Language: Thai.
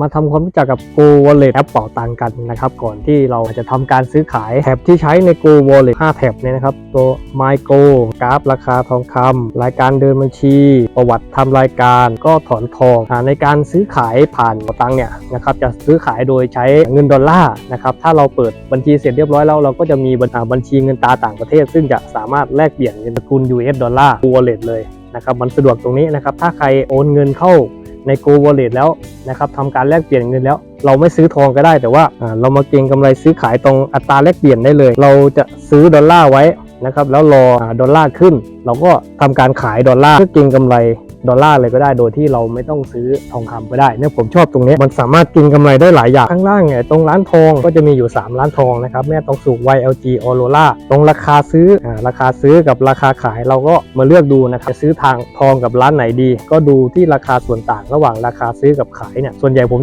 มาทำความรู้จักกับ Go Wallet แอปเป่าตังกันนะครับ ก่อนที่เราจะทำการซื้อขายแท็บที่ใช้ใน Go Wallet 5 แท็บเนี่ยนะครับ ตัว My Go กราฟราคาทองคำรายการเดินบัญชี ประวัติทำรายการก็ถอนทองในการซื้อขายผ่านเป่าตังเนี่ยนะครับจะซื้อขายโดยใช้เงินดอลลาร์นะครับถ้าเราเปิดบัญชีเสร็จเรียบร้อยแล้วเราก็จะมีบัญชีเงินตราต่างประเทศ ซึ่งจะสามารถแลกเปลี่ยนเงินสกุล US ดอลลาร์ Go Wallet เลยนะครับมันสะดวกตรงนี้นะครับถ้าใครโอนเงินเข้า ใน Go Wallet แล้วนะครับทำการแลกเปลี่ยนเงินแล้ว เราไม่ซื้อทองก็ได้แต่ว่าอ่าเรามาเก็งกำไรซื้อขายตรงอัตราแลกเปลี่ยนได้เลย เราจะซื้อดอลลาร์ไว้นะครับแล้วรออดอลลาร์ขึ้น เราก็ทำการขายดอลลาร์เพื่อเก็งกำไร ดอลลาร์เลยก็ได้โดยที่เราไม่ต้องซื้อทองคำก็ได้เนี่ยผมชอบตรงนี้มันสามารถกินกำไรได้หลายอย่างข้างล่างเนี่ยตรงร้านทองก็จะมีอยู่ 3 ร้านทองนะครับแม่ตองสุก YLG Aurora ตรงราคาซื้ออราคาซื้อกับราคาขายเราก็มาเลือกดูนะครับจะซื้อทางทองกับร้านไหนดี ก็ดูที่ราคาส่วนต่างระหว่างราคาซื้อกับขายเนี่ยส่วนใหญ่ผม